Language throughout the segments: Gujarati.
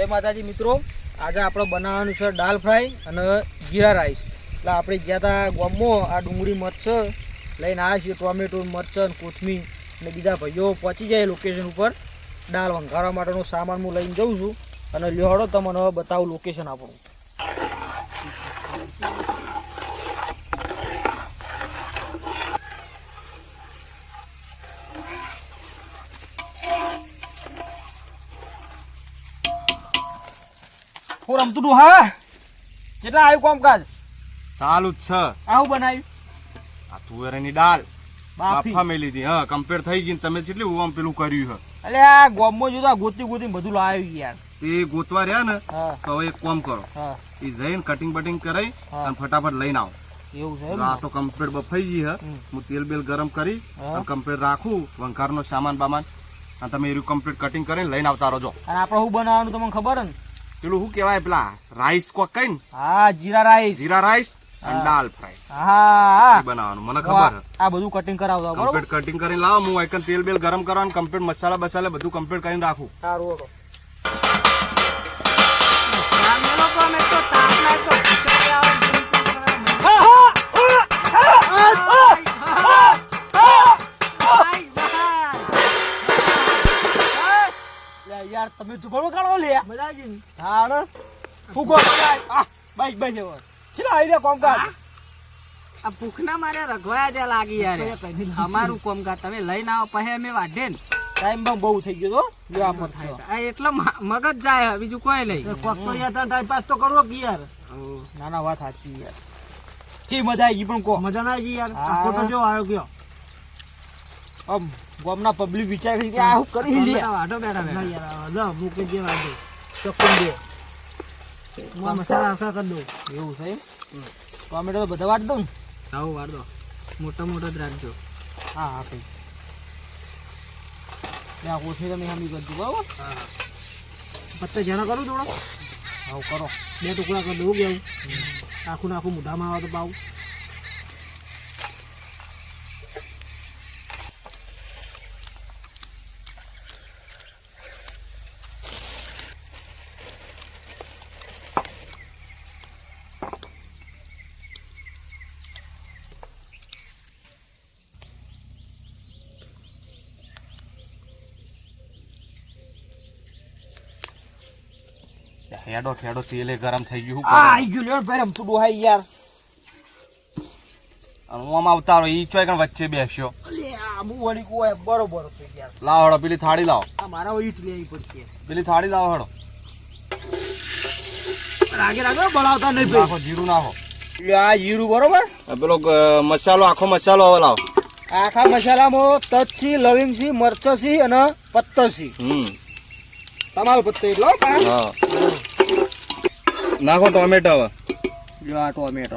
જય માતાજી મિત્રો. આજે આપણે બનાવવાનું છે દાલ ફ્રાય અને જીરા રાઈસ. એટલે આપણે જ્યાં ત્યાં ગોમો આ ડુંગળી, મરચ લઈને આવ્યા છીએ, ટોમેટો મરચન કોથમીર. અને બીજા ભાઈઓ પહોંચી જાય લોકેશન ઉપર. દાળ વંઘારવા માટેનો સામાન હું લઈને જઉં છું. અને લ્યોડો તમને બતાવું લોકેશન આપણું. હું રમતું તું હા? કેટલા આવ્યું કામકાજ? ચાલુ જ છે. આવું બનાવ્યું? આ તુવેરની દાળ. બાફા. મેલી હતી હા કમ્પેર થઈ ગઈ તમે કેટલી આમ પેલું કર્યું છે? એટલે આ ગોમમાં જોતા ગોતી ગોતી બધું લાવ્યું યાર. એ ગોતવા રહ્યા ને તો હવે એક કામ કરો. એ જઈને કટિંગ બટિંગ કરાઈ અને ફટાફટ લઈને આવો. એવું છે તો ને? આ તો કમ્પ્લીટ બફાઈ ગઈ હે હું તેલ બેલ ગરમ કરી હા. અને કમ્પ્લીટ રાખું વંકારનો સામાન બામાન. અને તમે એરું કમ્પ્લીટ કટિંગ કરીને લઈને આવતા રહો અને આપણે શું બનાવવાનું તમને ખબર હે ને? પેલું શું કહેવાય પેલા? રાઈસ કોક કઈ ને હા જીરા રાઈસ જીરા રાઈસ અને. દાલ ફ્રાય હા બનાવવાનું મને ખબર આ બધું કટિંગ કરાવતા બરોબર? કમ્પ્લીટ કટિંગ કરીને લાવો હું એકન તેલ બેલ ગરમ કરવાનું કમ્પ્લીટ મસાલા બસાલા બધું કમ્પ્લીટ કરીને રાખું. સારું યાર તમે જુગાડો કાઢો લે. હાડ ફૂગો આ બાઈક બાઈક જેવો ચલા આવી રહ્યા કોમકાજ? આ ભૂખના મારે રઘવાયા ત્યાં લાગી યાર. અમારું કોમકાજ તમે લઈને આવો પહે અમે વાઢે ને. ટાઈમ પણ બહુ થઈ ગયો તો. જો આ પર થાય આ એટલે મગજ જાય બીજું કોઈ નહીં. ના ના વાત સાચી યાર. કે મજા આવી ગઈ પણ કો. મજા ના આવી યાર. ફોટો જો આવ્યો ગયો. આમ ગામના પબ્લિક વિચાર કરી કે આ હું કરી લે વાઢો બેઠા બેઠા. યાર લો મૂકી જે વાંધો ચક્કુ દે. હું મસાલા આખા કરી દઉં. એવું છે ટોમેટો તો બધા વાટ દઉં ને? આવું વાળ દો. મોટા મોટા જ રાખજો. હા હા કઈ. ત્યાં ઓછી તમે હમી કરજો બરાબર? પત્તા જણા કરું થોડો. આવું કરો. બે ટુકડા કરી દઉં કેવું આખું નાખું મોઢામાં આવે તો પાવું. હેડો હેડો તેલે ગરમ થઈ ગયું આ આઈ ગયું લ્યો ભાઈ રમતું ડોહાઈ યાર. આમ આવતા ઈ ચોય કણ વચ્ચે બેસ્યો. આબુ આ મુ વળી કોઈ બરોબર થઈ યાર. લાવ હડો પેલી થાળી લાવો. આ મારા ઈટ લેવી પડશે. પેલી થાળી લાવ હડો. રાગે રાગે બળાવતા નહીં નાખો જીરું નાખો. આ જીરું બરોબર? પેલો મસાલો આખો મસાલો હવે લાવો. આખા મસાલામાં તજસી લવિંગસી મરચસી અને પત્તસી હમ. તમારો પત્તો એટલો હા. નાખો ટોમેટો હવે. જો આ ટોમેટો.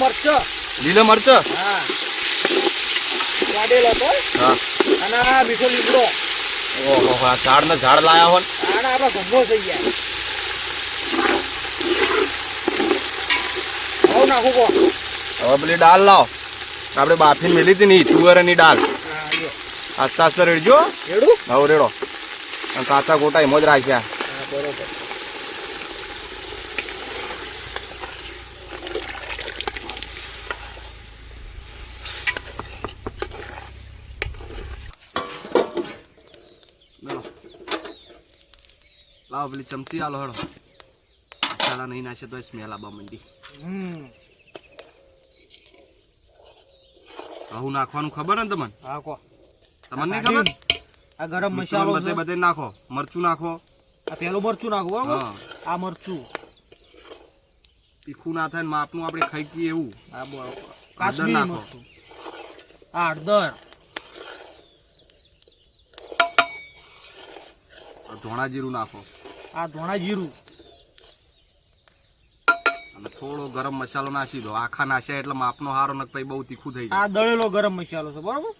મરચ. લીલો મરચો? હા. તો? હા. અને આ મીઠો લીમડો. ઓહો આ ઝાડ ને ઝાડ લાયા આને આપણે ગમો થઈ ગયા. હવ નાખું કો હવે પેલી દાળ લાવો. આપણે બાફીને મેલી હતી ને ઈ તુવેરની દાળ. આસ્તે આસ્તે રેડજો. રેડું? હવે રેડો. અને કાચા ગોટા એમ જ રાખ્યા. લાવ પેલી ચમચી આલો હળો મસાલા નહીં નાખે તો સ્મેલ આબા મંડી. હમ. આવું નાખવાનું ખબર ને તમને? હા કો તમને ખબર? આ ગરમ મસાલો બધે બધે નાખો. મરચું નાખો. આ પેલું મરચું નાખો બરોબર? આ મરચું. તીખું ના થાય ને માપનું આપણે ખાઈ જઈએ એવું. આ બરોબર. નાખો. મરચું. આ હળદર. ધોણા જીરું નાખો. આ ધોણા જીરું. અને થોડો ગરમ મસાલો નાખી દો. આખા નાખ્યા એટલે માપનો હારો નક પછી બહુ તીખું થઈ જાય. આ દળેલો ગરમ મસાલો છે બરોબર?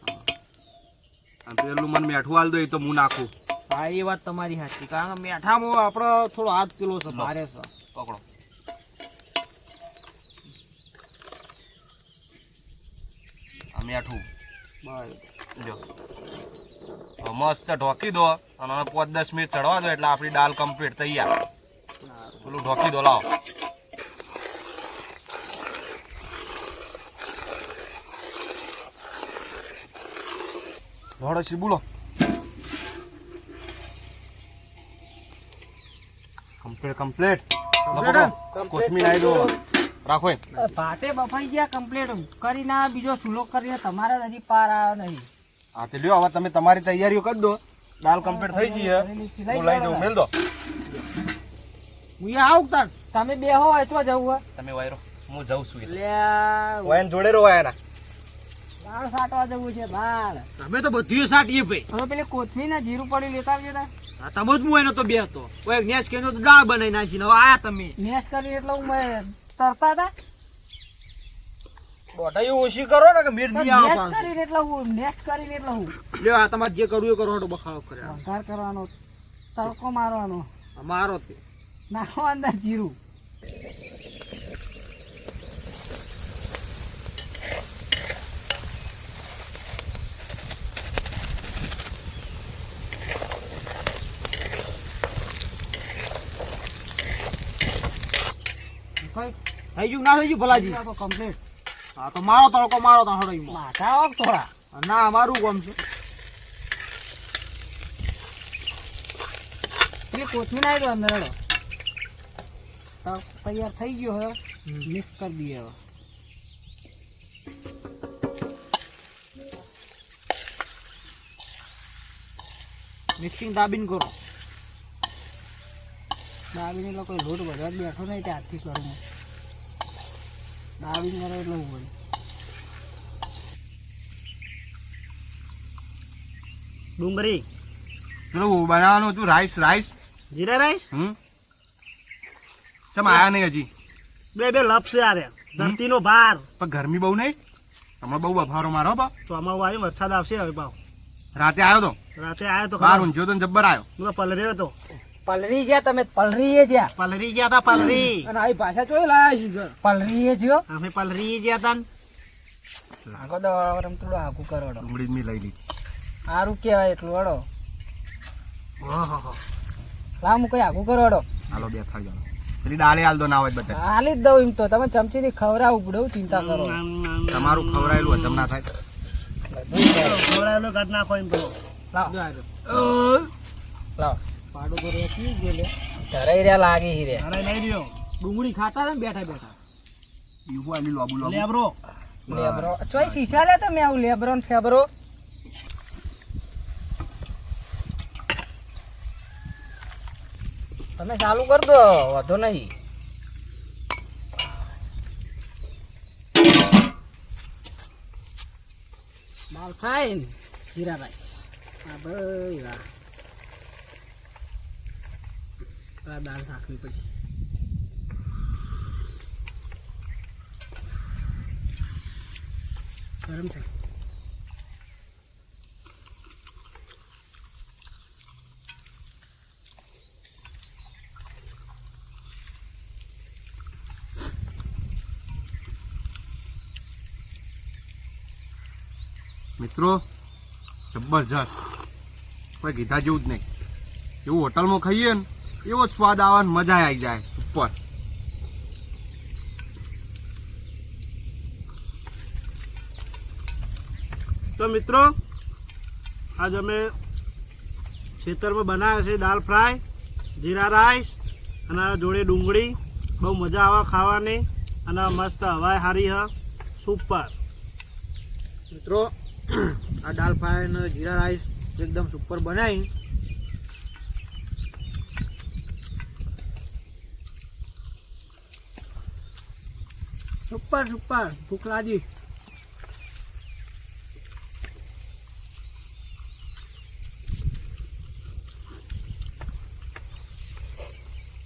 અને પેલું મને મેઠું હાલ દો એ તો હું નાખું. હા એ વાત તમારી સાચી. કારણ કે મેઠામાં આપણો થોડો હાથ કિલો છે ભારે છે. પકડો. મીઠું. જો. મસ્ત ઢોકી દો અને પાંચ દસ મિનિટ ચડવા દો એટલે આપણી દાલ કમ્પ્લીટ તૈયાર. પેલું ઢોકી દો લાવો. ધોડો શીબુલો કમ્પ્લીટ કમ્પ્લીટ કોથમીર આવી દો રાખો ભાતે બફાઈ ગયા કમ્પ્લીટ કરીને આ બીજો સુલો કરીને તમારે હજી પાર આવ્યો નહીં. હા તે લ્યો હવે તમે તમારી તૈયારીઓ કરી દો. દાલ કમ્પ્લીટ થઈ ગઈ છે. હું લઈ દઉં મેલ દો. હું આવું તાર. તમે બે હો હોય તો જવું હોય તમે વાયરો. હું જઉં છું એટલે એટલે વાયન જોડે રહો વાયના સાટવા જવું છે તો બધું સાટીએ ભાઈ. હવે પેલી કોથમીર ને જીરું પડી લેતા આવજો તમે જ હું એનો તો બે હતો. કોઈ નેસ તો દાળ બનાવી નાખીને હવે આયા તમે. મેસ કરી એટલે હું તરતા હતા. બોટાઈ ઓછી કરો ને કે મીઠ કરીને એટલે હું મેસ કરીને એટલે હું. લ્યો આ તમારે જે કરવું એ કરો બખાવો બખાડો કર્યા વઘાર કરવાનો તડકો મારવાનો. મારો તે. નાખો અંદર જીરું. થઈ ગયું ના થઈ ગયું ભલાજી? કમ્પ્લીટ હા તો મારો તડકો મારો તો હડો ઈમાં. માથા આવો થોડા. ના અમારું કોમ છે. પેલી કોથમીર નાખી દો અંદર તૈયાર થઈ ગયો હવે મિક્સ કરી દઈએ હવે મિક્સિંગ દાબીને કરો. દાબીને લોકો લોટ બધા બેઠો નહીં ત્યારથી કરું હું. દાબીને કરે એટલે હું. ડુંગળી. પેલું બનાવવાનું હતું રાઈસ રાઈસ. જીરા રાઈસ? હમ. ચમ આયા નહીં હજી? બે બે લપ છે આરે ધરતીનો ભાર. પણ ગરમી બહુ નહીં? હમણાં બહુ બફારો મારો બા. તો આમાં આવ્યો વરસાદ આવશે હવે ભાવ રાતે આવ્યો તો? રાતે આવ્યો તો બાર ઊંઝ્યો તો જબ્બર આવ્યો. હું તો પલર્યો તો પલરી ગયા તમે પલરી ગયા. પલરી ગયા તા પલરી. અને આ ભાષા જોઈ લાયા છે પલરી જ્યો. અમે પલરી ગયા તા ને. આગળ દવા થોડું આગું કરો ડુંગળી જ મેં લઈ લીધી. સારું કહેવાય એટલું હડો ઓહોહો. લાવ હું કઈ આગુ કરોડો. હાલો બે થાળ જાણો પેલી ડાળે હાલ દો ના હોય બધા. હાલી જ દઉં એમ તો. તમે ચમચી થી ખવરા ઉગડો ચિંતા કરો. તમારું ખવરાયેલું હજમ ના થાય. ખવડાવેલો ઘટ નાખો એમ તો. લાવ. લાવ. પાડો ભરવા પી જ ગયેલે? ધરાઈ રહ્યા લાગી હી રે અરે નહીં રહ્યો. ડુંગળી ખાતા હતા ને બેઠા બેઠા? એવું આલી લોબુ લોબુ લેબરો. લેબરો. ચોય શીશા લે તમે આવું લેબરો ને ફેબરો. તમે ચાલુ કર દો વાંધો નહીં. માલ ખાઈ ને જીરા આ ભાઈ આ દાળ નાખવી પછી ગરમ થાય. મિત્રો, જબરજસ્ત. કોઈ કીધા જેવું જ નહીં. એવું હોટલમાં ખાઈએ ને એવો સ્વાદ આવવાની મજા આવી જાય ઉપર. તો મિત્રો, આજ અમે ખેતરમાં બનાવ્યા છે દાલ ફ્રાય, જીરા રાઈસ અને જોડે ડુંગળી. બહુ મજા આવે ખાવાની અને મસ્ત હવાય હારી હ. સુપર. મિત્રો, આ દાલ ફ્રાય અને જીરા રાઈસ એકદમ સુપર બનાવી સુપર સુપર. ભૂખ લાગી.